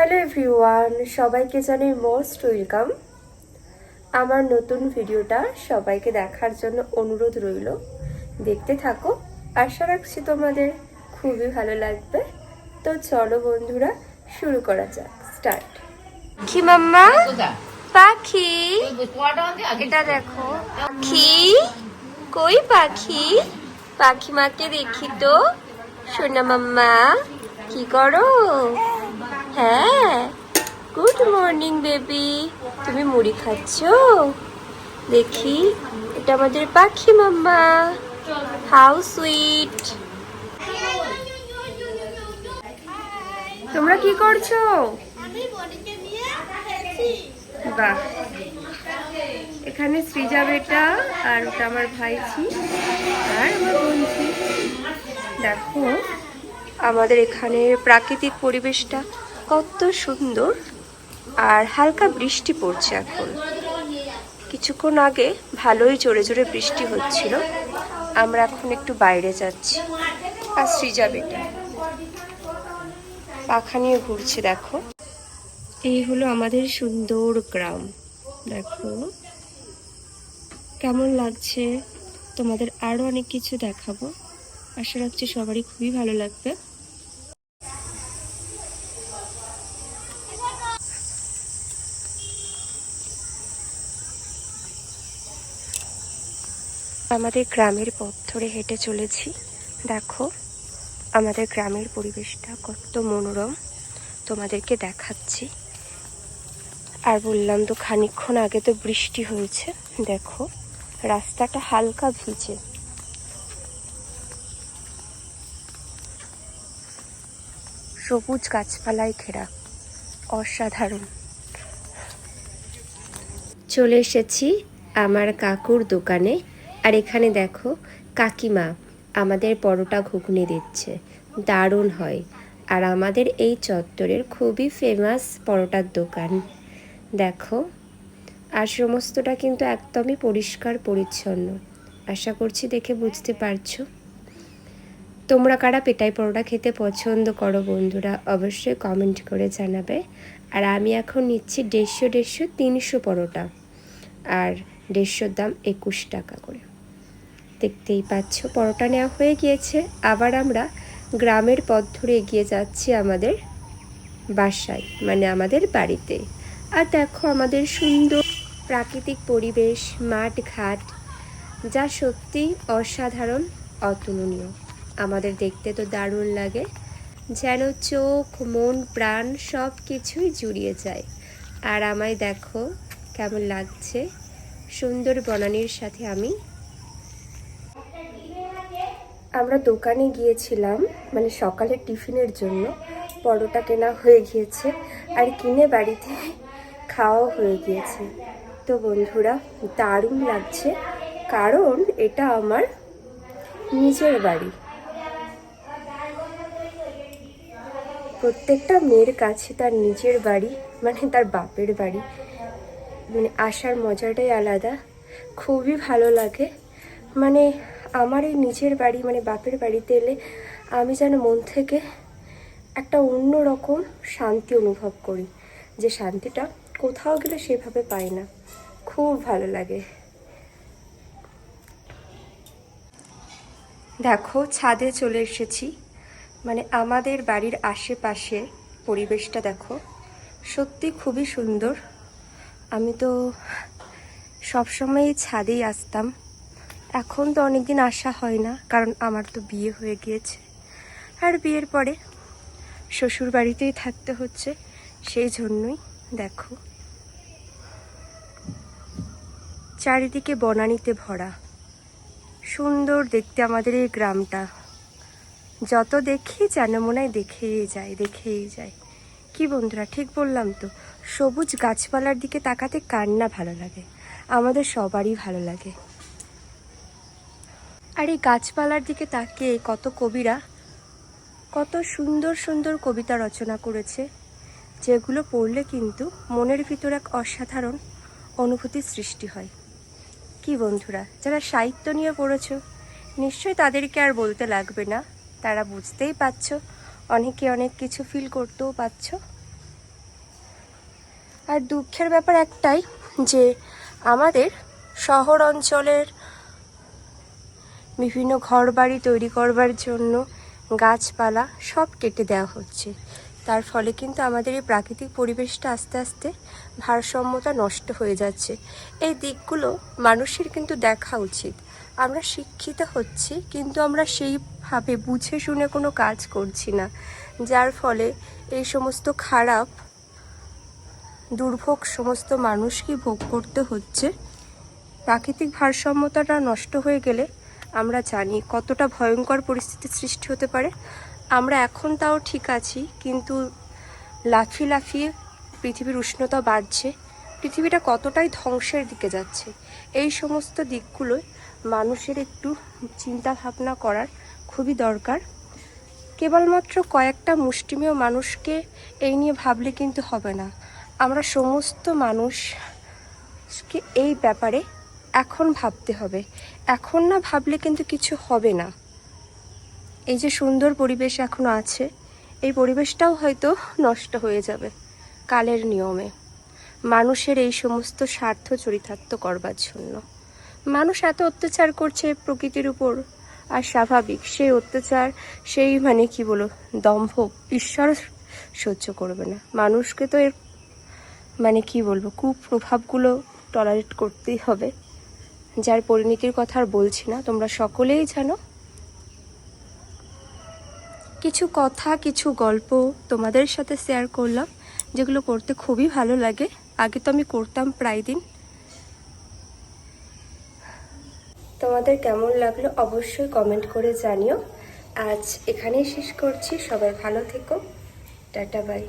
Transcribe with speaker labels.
Speaker 1: Hello everyone সবাইকে জানাই most welcome. আমার নতুন ভিডিওটা সবাইকে দেখার জন্য অনুরোধ রইল। দেখতে থাকো। আশা রাখছি তোমাদের খুবই ভালো লাগবে। তো চলো বন্ধুরা শুরু করা যাক। স্টার্ট। কি মাম্মা। পাখি। এটা দেখো। পাখি। কই পাখি? পাখি মাকে দেখি তো। সোনা মাম্মা কি করো? হ্যাঁ। গুড মর্নিং বেবি তুমি মুড়ি খাচ্ছ? দেখি এটা আমাদের পাখি মাম্মা। হাউ সুইট তোমরা কি করছ? বাহ। এখানে সৃজা বেটা আর ওটা আমার ভাইছি আর আমার বোনছি দেখো আমাদের এখানে প্রাকৃতিক পরিবেশটা কত সুন্দর আর হালকা বৃষ্টি পড়ছে এখন। কিছুক্ষণ আগে ভালোই জোরে জোরে বৃষ্টি হচ্ছিল। আমরা এখন একটু বাইরে যাচ্ছি। আর সৃজা বেটা। পাখা নিয়ে ঘুরছে, দেখো। এই হলো আমাদের সুন্দর গ্রাম। দেখো। কেমন লাগছে? তোমাদের আরও অনেক কিছু দেখাবো। আশা রাখছি সবারই খুবই ভালো লাগবে। আমাদের গ্রামের পথ ধরে হেঁটে চলেছি। দেখো, আমাদের গ্রামের পরিবেশটা কত মনোরম। তোমাদেরকে দেখাচ্ছি। আর বললাম তো খানিকক্ষণ আগে তো বৃষ্টি হয়েছে। দেখো, রাস্তাটা হালকা ভিজে। সবুজ গাছপালায় ঘেরা। অসাধারণ। চলে এসেছি আমার কাকুর দোকানে। আর এখানে দেখো, কাকিমা আমাদের পরোটা ঘুগনি দিচ্ছে। দারুণ হয়। আর আমাদের এই চত্বরের খুবই ফেমাস পরোটার দোকান। দেখো, আর সমস্তটা কিন্তু একদমই পরিষ্কার, পরিচ্ছন্ন। আশা করছি দেখে বুঝতে পারছ। তোমরা কারা পেটাই পরোটা খেতে পছন্দ করো বন্ধুরা, অবশ্যই কমেন্ট করে জানাবে। আর আমি এখন নিচ্ছি দেড়শো দেড়শো তিনশো পরোটা। আর দেড়শোর দাম একুশ টাকা করে। দেখতেই পাচ্ছ, পরোটা নেওয়া হয়ে গিয়েছে। আবার আমরা গ্রামের পথ ধরে এগিয়ে যাচ্ছি আমাদের বাসায় মানে আমাদের বাড়িতে। আর দেখো আমাদের সুন্দর প্রাকৃতিক পরিবেশ, মাঠ ঘাট, যা সত্যি অসাধারণ, অতুলনীয়। আমাদের দেখতে তো দারুণ লাগে, যেন চোখ, মন, প্রাণ সব কিছুই জুড়িয়ে যায়। আর আমায় দেখো কেমন লাগছে, সুন্দর বনানির সাথে আমি আমরা দোকানে গিয়েছিলাম মানে সকালের টিফিনের জন্য। পরোটা কেনা হয়ে গিয়েছে আর কিনে বাড়িতে খাওয়া হয়ে গিয়েছে। তো বন্ধুরা, দারুণ লাগছে। কারণ এটা আমার নিজের বাড়ি। প্রত্যেকটা মেয়ের কাছে তার নিজের বাড়ি মানে তার বাপের বাড়ি। মানে আসার মজাটাই আলাদা। খুবই ভালো লাগে। মানে আমার এই নিজের বাড়ি মানে বাপের বাড়িতে এলে আমি যেন মন থেকে একটা অন্য রকম শান্তি অনুভব করি, যে শান্তিটা কোথাও গেলে সেভাবে পাই না। খুব ভালো লাগে। দেখো, ছাদে চলে এসেছি। মানে আমাদের বাড়ির আশেপাশে পরিবেশটা দেখো, সত্যি খুবই সুন্দর। আমি তো সবসময় ছাদেই আসতাম। এখন তো অনেকদিন আসা হয় না, কারণ আমার তো বিয়ে হয়ে গিয়েছে। আর বিয়ের পরে শ্বশুর বাড়িতেই থাকতে হচ্ছে, সেই জন্যই দেখো। চারিদিকে বনানীতে ভরা, সুন্দর দেখতে আমাদের এই গ্রামটা। যত দেখি যেন মনে হয় দেখেই যায় দেখেই যায়। কি বন্ধুরা, ঠিক বললাম তো, সবুজ গাছপালার দিকে তাকাতে কার না ভালো লাগে? আমাদের সবারই ভালো লাগে। আর এই গাছপালার দিকে তাকিয়ে কত কবিরা, কত সুন্দর সুন্দর কবিতা রচনা করেছে, যেগুলো পড়লে কিন্তু মনের ভিতর এক অসাধারণ অনুভূতির সৃষ্টি হয়। কি বন্ধুরা, যারা সাহিত্য নিয়ে পড়েছো, নিশ্চয়ই তাদেরকে আর বলতে লাগবে না। তারা বুঝতেই পারছ, অনেকে অনেক কিছু ফিল করতেও পারছ। আর দুঃখের ব্যাপার একটাই যে আমাদের শহর অঞ্চলের বিভিন্ন ঘরবাড়ি তৈরি করবার জন্য গাছপালা সব কেটে দেওয়া হচ্ছে। তার ফলে কিন্তু আমাদের এই প্রাকৃতিক পরিবেশটা আস্তে আস্তে ভারসাম্যতা নষ্ট হয়ে যাচ্ছে। এই দিকগুলো মানুষের কিন্তু দেখা উচিত। আমরা শিক্ষিত হচ্ছি, কিন্তু আমরা সেইভাবে বুঝে শুনে কোনো কাজ করছি না, যার ফলে এই সমস্ত খারাপ, দুর্ভোগ সমস্ত মানুষকে ভোগ করতে হচ্ছে। প্রাকৃতিক ভারসাম্যতাটা নষ্ট হয়ে গেলে আমরা জানি কতটা ভয়ঙ্কর পরিস্থিতির সৃষ্টি হতে পারে। আমরা এখন তাও ঠিক আছি, কিন্তু লাফিয়ে লাফিয়ে পৃথিবীর উষ্ণতা বাড়ছে। পৃথিবীটা কতটাই ধ্বংসের দিকে যাচ্ছে। এই সমস্ত দিকগুলোয় মানুষের একটু চিন্তা ভাবনা করার খুবই দরকার। কেবলমাত্র কয়েকটা মুষ্টিমেয় মানুষকে এই নিয়ে ভাবলে কিন্তু হবে না। আমরা সমস্ত মানুষকে এই ব্যাপারে এখন ভাবতে হবে। এখন না ভাবলে কিন্তু কিছু হবে না। এই যে সুন্দর পরিবেশ এখনও আছে, এই পরিবেশটাও হয়তো নষ্ট হয়ে যাবে কালের নিয়মে। মানুষের এই সমস্ত স্বার্থ চরিতার্থ করবার জন্য। মানুষ এত অত্যাচার করছে প্রকৃতির উপর, আর স্বাভাবিক সেই অত্যাচার, সেই মানে কি বলো, দম্ভ ঈশ্বর সহ্য করবে না। মানুষকে তো এর মানে কি বলব, কুপ্রভাবগুলো টলারেট করতেই হবে। যার পরিণতির কথা আর বলছি না, তোমরা সকলেই জানো। কিছু কথা, কিছু গল্প তোমাদের সাথে শেয়ার করলাম, যেগুলো করতে খুবই ভালো লাগে। আগে তো আমি করতাম প্রায় দিন। তোমাদের কেমন লাগল অবশ্যই কমেন্ট করে জানিও। আজ এখানেই শেষ করছি। সবাই ভালো থেকো। Tata bye